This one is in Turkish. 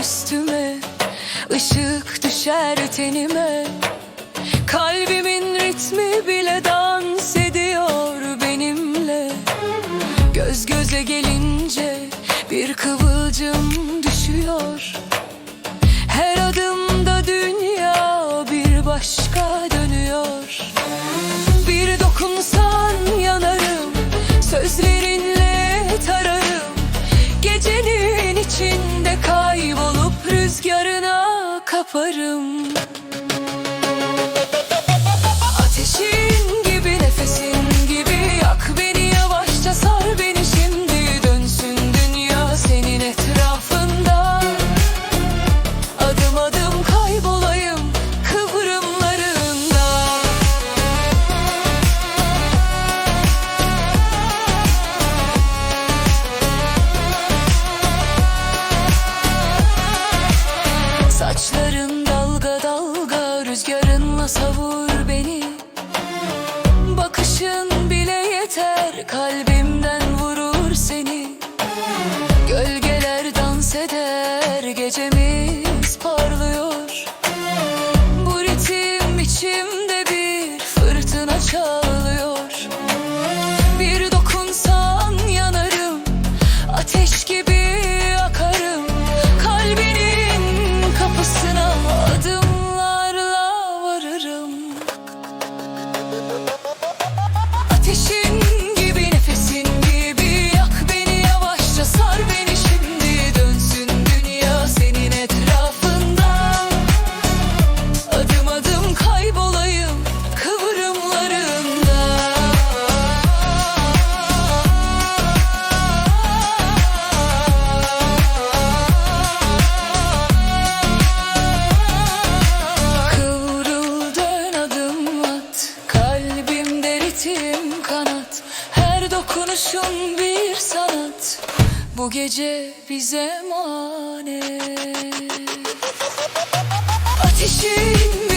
üstüme Işık düşer tenime. Kalbimin ritmi bile dans ediyor benimle. Göz göze gelince bir kıvılcım düşüyor kaparım Saçların dalga dalga rüzgarınla savur beni. Bakışın bile yeter kalbimden Ritim kanat Her dokunuşun bir sanat. Bu gece bize emanet Ateşin